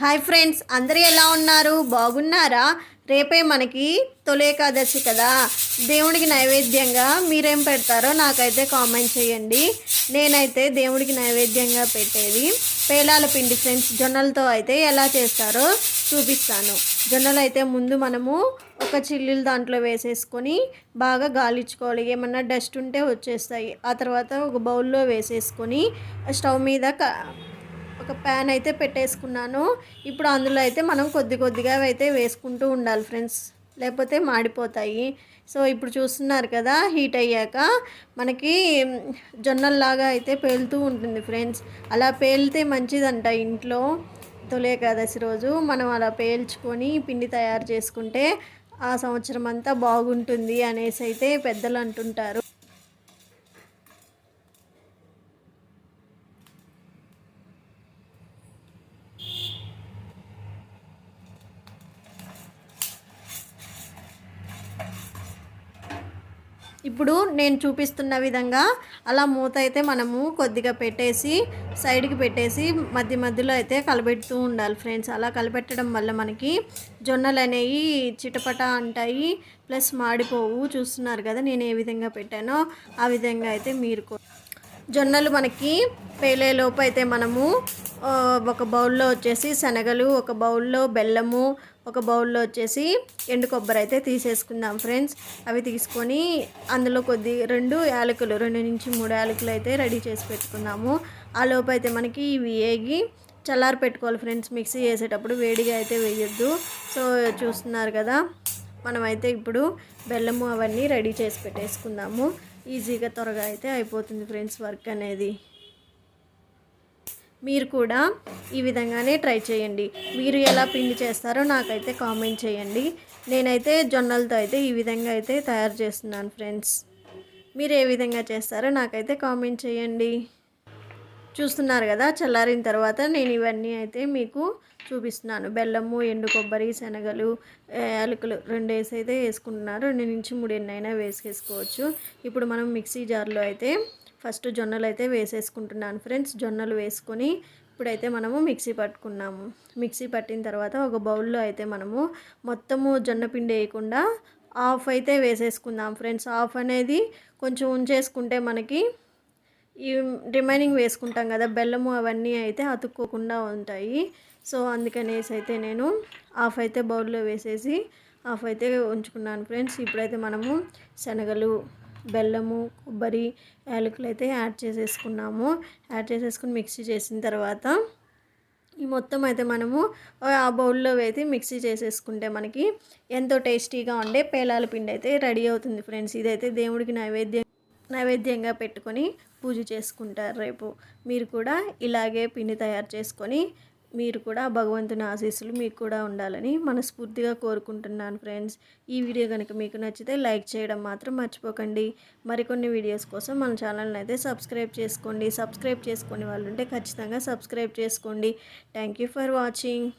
Hi friends అందరూ ఎలా ఉన్నారు? బాగున్నారా? రేపే మనకి తొలి ఏకాదశి కదా. దేవుడికి నైవేద్యంగా మీరేం పెడతారో నాకైతే కామెంట్ చేయండి. నేనైతే దేవుడికి నైవేద్యంగా పెట్టేది పేలాల పిండి ఫ్రెండ్స్ జొన్నలతో అయితే ఎలా చేస్తారో చూపిస్తాను. జొన్నలు అయితే ముందు మనము ఒక చిల్లులు దాంట్లో వేసేసుకొని బాగా గాలించుకోవాలి. ఏమన్నా డస్ట్ ఉంటే వచ్చేస్తాయి. ఆ తర్వాత ఒక బౌల్లో వేసేసుకొని స్టవ్ మీద క- ఒక ప్యాన్ అయితే పెట్టేసుకున్నాను. ఇప్పుడు అందులో అయితే మనం కొద్ది కొద్దిగా అయితే వేసుకుంటూ ఉండాలి ఫ్రెండ్స్. లేకపోతే మాడిపోతాయి. సో ఇప్పుడు చూస్తున్నారు కదా హీట్ అయ్యాక మనకి జొన్నల్లాగా అయితే పేలుతూ ఉంటుంది ఫ్రెండ్స్. అలా పేలితే మంచిదంట ఇంట్లో తొలే ఏకాదశి రోజు. మనం అలా పేల్చుకొని పిండి తయారు చేసుకుంటే ఆ సంవత్సరం అంతా బాగుంటుంది అనేసి అయితే పెద్దలు అంటుంటారు. ఇప్పుడు నేను చూపిస్తున్న విధంగా అలా మూత అయితే మనము కొద్దిగా పెట్టేసి సైడ్కి పెట్టేసి మధ్య మధ్యలో అయితే కలబెడుతూ ఉండాలి ఫ్రెండ్స్. అలా కలపెట్టడం వల్ల మనకి జొన్నలు అనేవి చిటపట అంటాయి ప్లస్ మాడిపోవు. చూస్తున్నారు కదా నేను ఏ విధంగా పెట్టానో ఆ విధంగా అయితే మీరు జొన్నలు మనకి పేలేలోపు అయితే మనము ఒక బౌల్లో వచ్చేసి శనగలు ఒక బౌల్లో బెల్లము ఒక బౌల్లో వచ్చేసి ఎండు కొబ్బరి అయితే తీసేసుకుందాం ఫ్రెండ్స్. అవి తీసుకొని అందులో కొద్ది రెండు యాలకులు రెండు నుంచి మూడు యాలకులు అయితే రెడీ చేసి పెట్టుకుందాము. ఆ లోపు అయితే మనకి ఇవి ఏగి చల్లారి పెట్టుకోవాలి ఫ్రెండ్స్. మిక్సీ చేసేటప్పుడు వేడిగా అయితే వేయొద్దు. సో చూస్తున్నారు కదా మనమైతే ఇప్పుడు బెల్లము అవన్నీ రెడీ చేసి పెట్టేసుకుందాము. ఈజీగా త్వరగా అయితే అయిపోతుంది ఫ్రెండ్స్ వర్క్ అనేది. మీరు కూడా ఈ విధంగానే ట్రై చేయండి. మీరు ఎలా పిండి చేస్తారో నాకైతే కామెంట్ చేయండి. నేనైతే జొన్నలతో అయితే ఈ విధంగా అయితే తయారు చేస్తున్నాను ఫ్రెండ్స్. మీరు ఏ విధంగా చేస్తారో నాకైతే కామెంట్ చేయండి. చూస్తున్నారు కదా చల్లారిన తర్వాత నేను ఇవన్నీ అయితే మీకు చూపిస్తున్నాను. బెల్లము ఎండు కొబ్బరి శనగలు యాలకులు రెండు వేసి అయితే వేసుకుంటున్నారు. రెండు నుంచి మూడు ఎన్నైనా వేసుకేసుకోవచ్చు. ఇప్పుడు మనం మిక్సీ జార్లో అయితే ఫస్ట్ జొన్నలు అయితే వేసేసుకుంటున్నాను ఫ్రెండ్స్. జొన్నలు వేసుకొని ఇప్పుడైతే మనము మిక్సీ పట్టుకున్నాము. మిక్సీ పట్టిన తర్వాత ఒక బౌల్లో అయితే మనము మొత్తము జొన్న పిండి వేయకుండా ఆఫ్ అయితే వేసేసుకుందాం ఫ్రెండ్స్. ఆఫ్ అనేది కొంచెం ఉంచేసుకుంటే మనకి ఈ రిమైనింగ్ వేసుకుంటాం కదా బెల్లము అవన్నీ అయితే అతుక్కోకుండా ఉంటాయి. సో అందుకనేసి అయితే నేను హాఫ్ అయితే బౌల్లో వేసేసి హాఫ్ అయితే ఉంచుకున్నాను ఫ్రెండ్స్. ఇప్పుడైతే మనము శనగలు బెల్లము కొబ్బరి యాలకులు అయితే యాడ్ చేసేసుకున్నాము. యాడ్ చేసేసుకుని మిక్సీ చేసిన తర్వాత ఈ మొత్తం అయితే మనము ఆ బౌల్లో వేసి మిక్సీ చేసేసుకుంటే మనకి ఎంతో టేస్టీగా ఉండే పేలాల పిండి అయితే రెడీ అవుతుంది ఫ్రెండ్స్. ఇదైతే దేవుడికి నైవేద్యం నైవేద్యంగా పెట్టుకొని పూజ చేసుకుంటారు రేపు. మీరు కూడా ఇలాగే పిండి తయారు చేసుకొని మీరు కూడా భగవంతుని ఆశీస్సులు మీకు కూడా ఉండాలని మనస్ఫూర్తిగా కోరుకుంటున్నాను ఫ్రెండ్స్. ఈ వీడియో కనుక మీకు నచ్చితే లైక్ చేయడం మాత్రం మర్చిపోకండి. మరికొన్ని వీడియోస్ కోసం మన ఛానల్ని అయితే సబ్స్క్రైబ్ చేసుకోండి. సబ్స్క్రైబ్ చేసుకునే వాళ్ళు ఉంటే ఖచ్చితంగా సబ్స్క్రైబ్ చేసుకోండి. Thank you for watching.